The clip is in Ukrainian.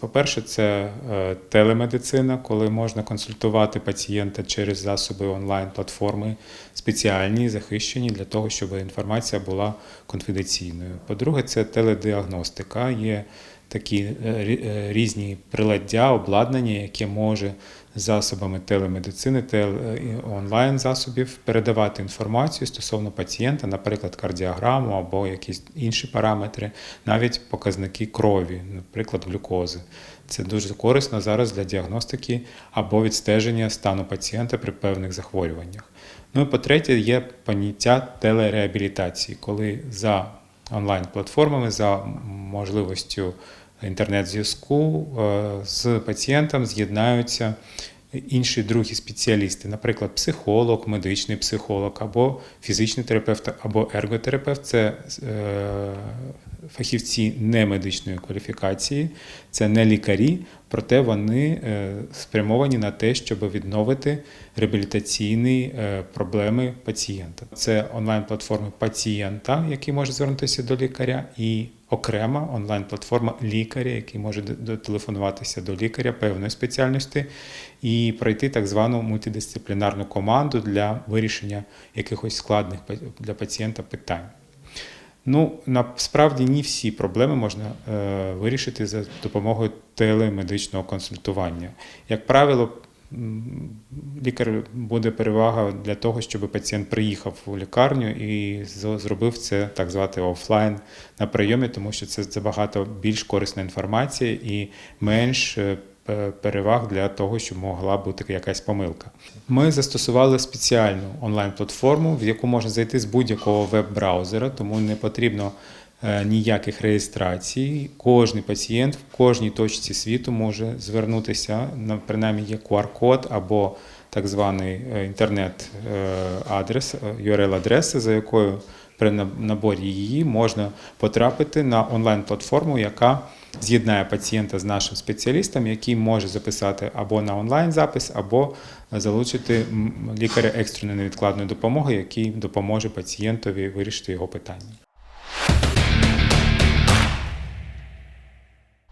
По-перше, це е, телемедицина, коли можна консультувати пацієнта через засоби онлайн-платформи спеціальні, захищені для того, щоб інформація була конфіденційною. По-друге, це теледіагностика. Є такі е, е, різні приладдя, обладнання, яке може засобами телемедицини, теле- онлайн засобів передавати інформацію стосовно пацієнта, наприклад, кардіограму або якісь інші параметри, навіть показники крові, наприклад, глюкози. Це дуже корисно зараз для діагностики або відстеження стану пацієнта при певних захворюваннях. Ну і по-третє, є поняття телереабілітації, коли за онлайн-платформами, за можливістю інтернет-зв'язку е, з пацієнтом з'єднаються інші другі спеціалісти, наприклад, психолог, медичний психолог, або фізичний терапевт, або ерготерапевт. Це фахівці немедичної кваліфікації, це не лікарі, проте вони е, спрямовані на те, щоб відновити реабілітаційні е, проблеми пацієнта. Це онлайн-платформи пацієнта, який може звернутися до лікаря, і окрема онлайн-платформа лікаря, який може дотелефонуватися до лікаря певної спеціальності і пройти так звану мультидисциплінарну команду для вирішення якихось складних для пацієнта питань. Ну, насправді не всі проблеми можна е, вирішити за допомогою телемедичного консультування. Як правило, лікар буде перевага для того, щоб пацієнт приїхав у лікарню і зробив це так звати офлайн на прийомі, тому що це забагато більш корисна інформація і менш е, переваг для того, щоб могла бути якась помилка. Ми застосували спеціальну онлайн-платформу, в яку можна зайти з будь-якого веб-браузера, тому не потрібно е, ніяких реєстрацій. Кожний пацієнт в кожній точці світу може звернутися, на принаймні є QR-код або так званий е, інтернет-адрес, URL-адреса, за якою при наборі її можна потрапити на онлайн-платформу, яка з'єднає пацієнта з нашим спеціалістом, який може записати або на онлайн запис, або залучити лікаря екстреної невідкладної допомоги, який допоможе пацієнтові вирішити його питання.